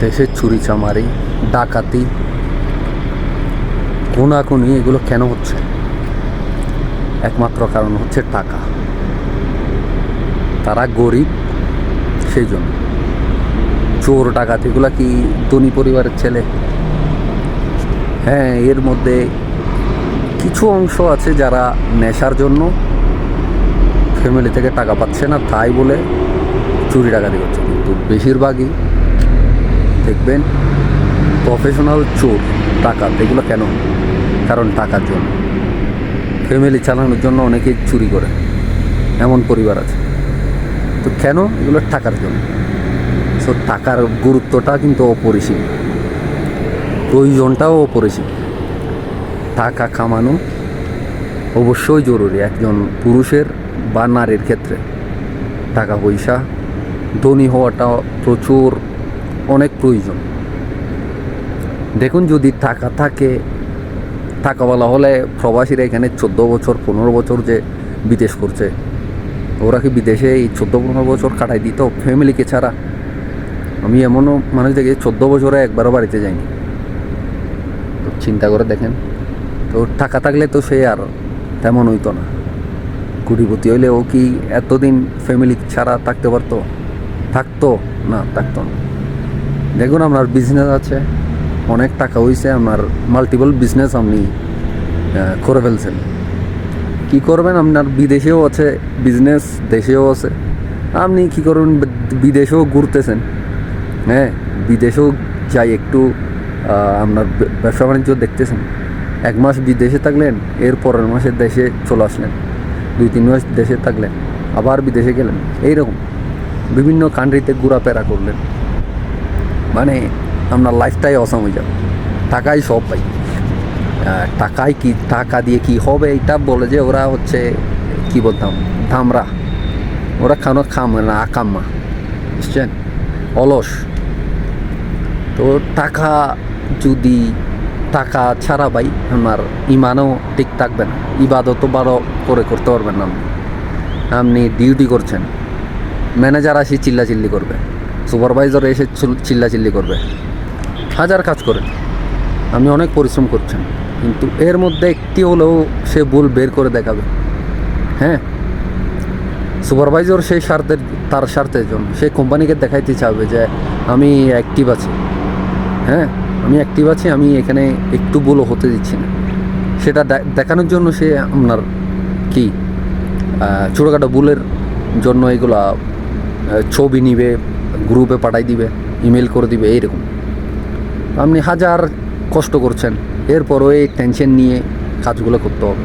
দেশের চুরি চামারি ডাকাতি, খুনাখুনি, এগুলো কেন হচ্ছে? একমাত্র কারণ হচ্ছে টাকা। তারা গরিব সেই জন্য চোর, ডাকাত, এগুলা কি ধনী পরিবারের ছেলে? হ্যাঁ এর মধ্যে কিছু অংশ আছে যারা নেশার জন্য ফ্যামিলি থেকে টাকা পাচ্ছে না, তাই বলে চুরি ডাকাতি করছে। কিন্তু বেশিরভাগই দেখবেন প্রফেশনাল চোর টাকা এগুলো কেন? কারণ টাকার জন্য। ফ্যামিলি চালানোর জন্য অনেকেই চুরি করে। এমন পরিবার আছে। তো কেন? এগুলো টাকার জন্য। সো টাকার গুরুত্বটা কিন্তু অপরিসীম। প্রয়োজনটাও অপরিসীম। টাকা কামানো অবশ্যই জরুরি একজন পুরুষের বা নারীর ক্ষেত্রে। টাকা পয়সা ধনী হওয়াটা প্রচুর অনেক প্রয়োজন। দেখুন যদি টাকা থাকে টাকাওয়ালা হলে প্রবাসীরা এখানে চোদ্দ বছর, পনেরো বছর যে বিদেশ করছে, ওরা কি বিদেশে এই চোদ্দ, পনেরো বছর কাটাই দিত? ফ্যামিলিকে ছাড়া। আমি এমনও মানুষ দেখি, চোদ্দ বছরে একবারও বাড়িতে যাইনি তো চিন্তা করে দেখেন। তো টাকা থাকলে তো সে আর তেমন হইতো না। কুড়িপতি হইলে ও কি এতদিন ফ্যামিলি ছাড়া থাকতে পারতো? থাকতো? না থাকতো না। দেখুন আপনার বিজনেস আছে, অনেক টাকা হয়েছে আপনার মাল্টিপল বিজনেস আপনি করে ফেলছেন। কি করবেন? আপনার বিদেশেও আছে বিজনেস দেশেও আছে। আপনি কি করবেন? বিদেশেও ঘুরতেছেন। হ্যাঁ বিদেশেও যাই একটু আপনার ব্যবসা বাণিজ্য দেখতেছেন। এক মাস বিদেশে থাকলেন, এর পরের মাসে দেশে চলে আসলেন। দুই, তিন মাস দেশে থাকলেন, আবার বিদেশে গেলেন। এইরকম বিভিন্ন কান্ট্রিতে ঘোরাফেরা করলেন। মানে আপনার লাইফটাই অসাম হয়ে যাবে। টাকাই সব পাই। টাকায় কি, টাকা দিয়ে কি হবে এটা বলে যে ওরা হচ্ছে, কি বলতাম, ধামরা। ওরা খানো খাম, না আকাম্মা বুঝছেন? অলস। তো টাকা যদি টাকা ছাড়া ভাই, আমার ইমানও ঠিক থাকবে না। ইবাদতও বারো করে করতে পারবেন না আপনি। ডিউটি করছেন। ম্যানেজার আসি চিল্লাচিল্লি করবে। সুপারভাইজার এসে চুল- চিল্লাচিল্লি করবে। হাজার কাজ করেন আপনি অনেক পরিশ্রম করছেন কিন্তু এর মধ্যে একটি হলেও সে ভুল বের করে দেখাবে। হ্যাঁ? সুপারভাইজার সেই স্বার্থের তার স্বার্থের জন্য সেই কোম্পানিকে দেখাইতে চাবে যে আমি অ্যাক্টিভ আছি। হ্যাঁ? আমি অ্যাক্টিভ আছি, আমি এখানে একটু ভুলও হতে দিচ্ছি না। সেটা দেখানোর জন্য সে আপনার কি ছোটোখাটো ভুলের জন্য এগুলা ছবি নিবে গ্রুপে পাঠাই দিবে ইমেল করে দিবে, এইরকম। আপনি হাজার কষ্ট করছেন, এরপরও এই টেনশন নিয়ে কাজগুলো করতে হবে।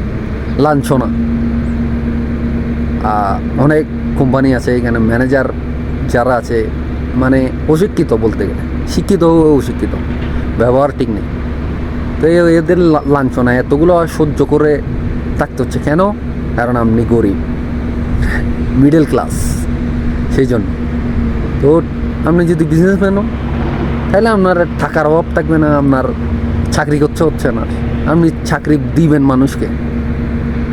লাঞ্ছনা। অনেক কোম্পানি আছে, এখানে ম্যানেজার যারা আছে মানে অশিক্ষিত বলতে গেলে, শিক্ষিত অশিক্ষিত, ব্যবহার ঠিক নেই। তো এদের লাঞ্ছনা, এতগুলো সহ্য করে থাকতে হচ্ছে। কেন? কারণ আপনি গরিব মিডল ক্লাস সেই জন্য। তো আপনি যদি বিজনেসম্যান হন, তাহলে আপনার টাকার অভাব থাকবে না, আপনার চাকরি করতে হচ্ছে না। আপনি চাকরি দিবেন মানুষকে।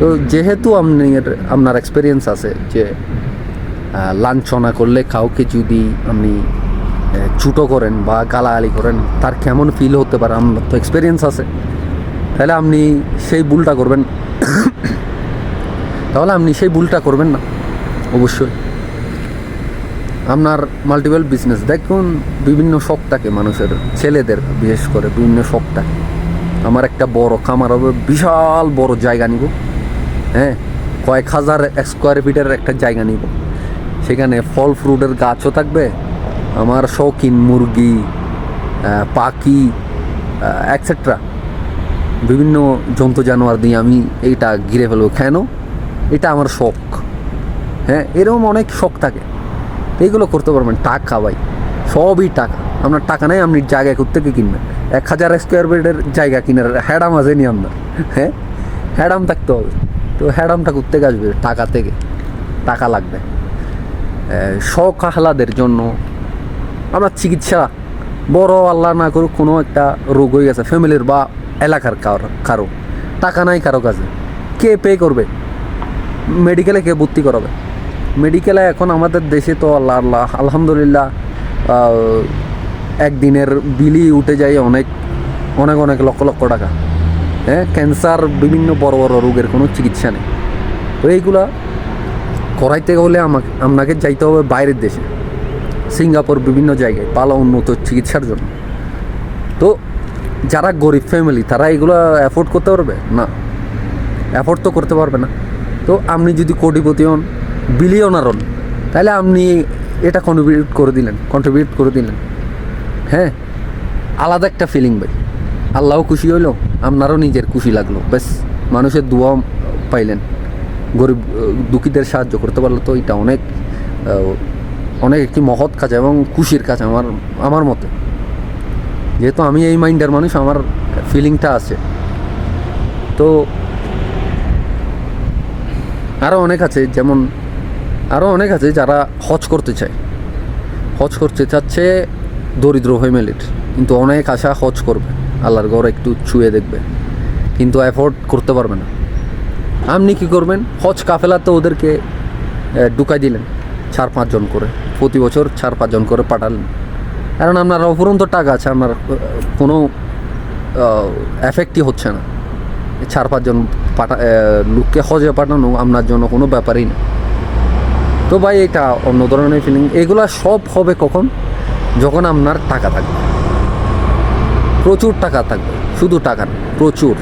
তো যেহেতু আপনি আপনার এক্সপিরিয়েন্স আছে যে লাঞ্ছনা করলে কাউকে যদি আপনি ছুটো করেন বা গালাগালি করেন, তার কেমন ফিল হতে পারে? আপনার তো এক্সপিরিয়েন্স আছে। তাহলে আপনি সেই ভুলটা করবেন তাহলে আপনি সেই ভুলটা করবেন না, অবশ্যই। আপনার মাল্টিপল বিজনেস দেখুন বিভিন্ন শখ থাকে মানুষের, ছেলেদের বিশেষ করে বিভিন্ন শখ থাকে। আমার একটা বড় খামার হবে, বিশাল বড় জায়গা নিব হ্যাঁ? কয়েক হাজার স্কোয়ার ফিটের একটা জায়গা নিব। সেখানে ফল ফ্রুটের গাছও থাকবে, আমার শৌখিন মুরগি পাখি অ্যাকসেট্রা বিভিন্ন জন্তু জানোয়ার দিয়ে আমি এইটা ঘিরে ফেলব। কেন? এটা আমার শখ হ্যাঁ? এরকম অনেক শখ থাকে। এইগুলো করতে পারবেন, টাকা ভাই। সবই টাকা। আপনার টাকা নেই, আপনি জায়গায় জায়গা থেকে কিনবেন। এক হাজার স্কোয়ার ফিটের জায়গা কিনার হ্যাডাম আছে নি আপনার? হ্যাঁ? হ্যাডাম থাকতে হবে। তো হ্যাডামটা থেকে আসবে, টাকা থেকে। টাকা লাগবে। শখ আহ্লাদের জন্য আপনার চিকিৎসা, বড় আল্লাহ না করুক, কোনো একটা রোগ হয়ে গেছে, ফ্যামিলির বা এলাকার কারও কারও। টাকা নাই কারও কাছে। কে পে করবে? মেডিকেলে কে ভর্তি করাবে? মেডিকেলে এখন আমাদের দেশে তো আল্লাহ আল্লাহ, আলহামদুলিল্লাহ একদিনের বিলি উঠে যায় অনেক অনেক অনেক লক্ষ লক্ষ টাকা। হ্যাঁ ক্যান্সার বিভিন্ন বড় বড় রোগের কোনো চিকিৎসা নেই। তো এইগুলা করাইতে হলে আমাকে আপনাকে যাইতে হবে বাইরের দেশে। সিঙ্গাপুর বিভিন্ন জায়গায় ভালো উন্নত চিকিৎসার জন্য। তো যারা গরিব ফ্যামিলি তারা এগুলো অ্যাফোর্ড করতে পারবে? না। অ্যাফোর্ড তো করতে পারবে না। তো আপনি যদি কোটিপতি হন বিলিয়নার হন তাহলে আপনি এটা কন্ট্রিবিউট করে দিলেন কন্ট্রিবিউট করে দিলেন। হ্যাঁ? আলাদা একটা ফিলিং ভাই। আল্লাহও খুশি হইল, আপনারও নিজের খুশি লাগল। ব্যাস, মানুষের দোয়া পাইলেন। গরিব দুঃখীদের সাহায্য করতে পারলে তো, এটা অনেক অনেক একটি মহৎ কাজ এবং খুশির কাজ আমার আমার মতে। যেহেতু আমি এই মাইন্ডের মানুষ, আমার ফিলিংটা আছে। তো আরও অনেক আছে, যেমন আরও অনেক আছে যারা হজ করতে চায়। হজ করতে চাচ্ছে দরিদ্র ফ্যামিলির। কিন্তু অনেক আশা হজ করবে। আল্লাহর ঘর একটু ছুঁয়ে দেখবে। কিন্তু অ্যাফোর্ড করতে পারবে না। আপনি কী করবেন? হজ কাফেলা তো ওদেরকে ঢুকাই দিলেন চার পাঁচজন করে। প্রতি বছর চার পাঁচজন করে পাঠালেন। কারণ আপনার অফুরন্ত টাকা আছে, আপনার কোনো এফেক্টই হচ্ছে না। চার পাঁচজন পাঠা লোককে হজে পাঠানো আপনার জন্য কোনো ব্যাপারই না। তো ভাই এটা অন্য ধরনের ফিলিং এগুলা সব হবে কখন? যখন আপনার টাকা থাকবে। প্রচুর টাকা থাকবে। শুধু টাকা প্রচুর।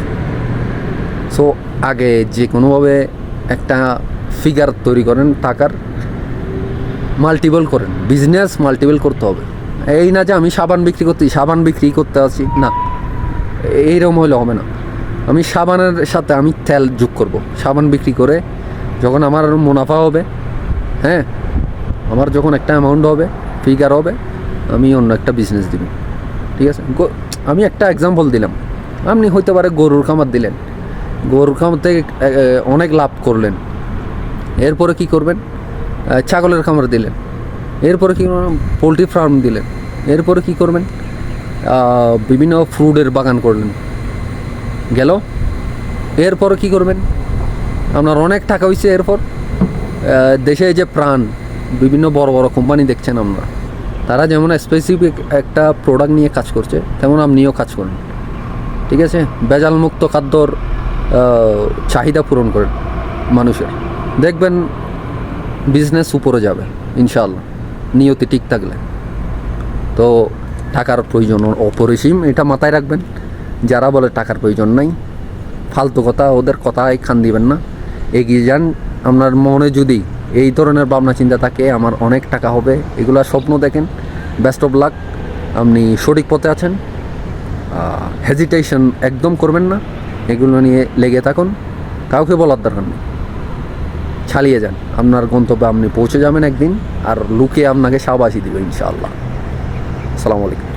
সো আগে যে কোনোভাবে একটা ফিগার তৈরি করেন, টাকার মাল্টিপল করেন। বিজনেস মাল্টিপল করতে হবে। এই না যে আমি সাবান বিক্রি করতে, সাবান বিক্রি করতে আছি, না। এইরকম হলে হবে না। আমি সাবানের সাথে আমি তেল যোগ করব। সাবান বিক্রি করে যখন আমার মুনাফা হবে হ্যাঁ আমার যখন একটা অ্যামাউন্ট হবে ফিগার হবে, আমি অন্য একটা বিজনেস দিব। ঠিক আছে? আমি একটা এক্সাম্পল দিলাম। আপনি হইতে পারে গরুর খামার দিলেন। গরুর খামার থেকে অনেক লাভ করলেন। এরপরে কি করবেন? ছাগলের খামার দিলেন। এরপরে কি করবেন? পোলট্রি ফার্ম দিলেন। এরপরে কি করবেন? বিভিন্ন ফ্রুটের বাগান করলেন। গেল? এরপরে কি করবেন? আপনার অনেক টাকা হয়েছে এরপর। দেশে যে প্রাণ, বিভিন্ন বড় বড় কোম্পানি দেখছেন আমরা, তারা যেমন স্পেসিফিক একটা প্রোডাক্ট নিয়ে কাজ করছে, তেমন আপনিও কাজ করেন। ঠিক আছে? ভেজাল মুক্ত খাদ্যর চাহিদা পূরণ করেন মানুষের। দেখবেন বিজনেস উপরে যাবে ইনশাল্লাহ নিয়তি ঠিক থাকলে। তো টাকার প্রয়োজন অপরিসীম, এটা মাথায় রাখবেন। যারা বলে টাকার প্রয়োজন নাই, ফালতু কথা, ওদের কথায় খান দিবেন না। এগিয়ে যান আপনার মনে যদি এই ধরনের ভাবনা, চিন্তা থাকে, আমার অনেক টাকা হবে এগুলা স্বপ্ন দেখেন। বেস্ট অফ লাক আপনি সঠিক পথে আছেন। হেজিটেশন একদম করবেন না। এগুলো নিয়ে লেগে থাকুন। কাউকে বলার দরকার নেই। চালিয়ে যান। আপনার গন্তব্যে আপনি পৌঁছে যাবেন একদিন। আর লুকে আপনাকে সাবাসী দিবে ইনশাআল্লাহ। আসসালামু আলাইকুম।